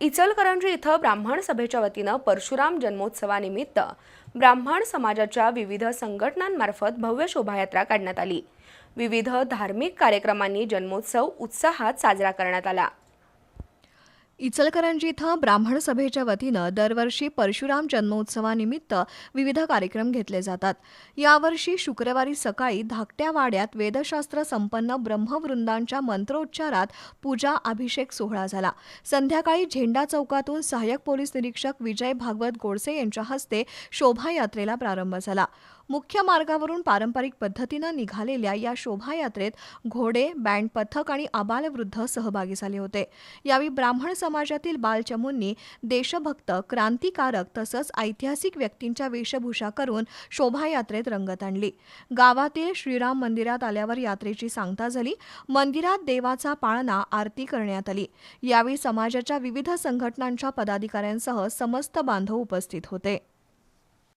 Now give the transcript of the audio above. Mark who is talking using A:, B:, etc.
A: इचलकरंजी इथं ब्राह्मण सभेच्या वतीनं परशुराम जन्मोत्सवानिमित्त ब्राह्मण समाजाच्या विविध संघटनांमार्फत भव्य शोभायात्रा काढण्यात आली. विविध धार्मिक कार्यक्रमांनी जन्मोत्सव उत्साहात साजरा करण्यात आला.
B: इचलकरंजी इथं ब्राह्मण सभेच्या वतीनं दरवर्षी परशुराम जन्मोत्सवानिमित्त विविध कार्यक्रम घेतले जातात. यावर्षी शुक्रवारी सकाळी धाकट्या वाड्यात वेदशास्त्र संपन्न ब्रह्मवृंदांच्या मंत्रोच्चारात पूजा अभिषेक सोहळा झाला. संध्याकाळी झेंडा चौकातून सहाय्यक पोलीस निरीक्षक विजय भागवत गोडसे यांच्या हस्ते शोभायात्रेला प्रारंभ झाला. मुख्य मार्गावरून पारंपरिक पद्धतीनं निघालेल्या या शोभायात्रेत घोडे बँड पथक आणि आबालवृद्ध सहभागी झाले होते. यावेळी ब्राह्मण समाजातील बालचमूंनी देशभक्त क्रांतिकारक तसंच ऐतिहासिक व्यक्तींच्या वेशभूषा करून शोभायात्रेत रंगत आणली. गावातील श्रीराम मंदिरात आल्यावर यात्रेची सांगता झाली. मंदिरात देवाचा पाळणा आरती करण्यात आली. यावेळी समाजाच्या विविध संघटनांच्या पदाधिकाऱ्यांसह समस्त बांधव उपस्थित होते.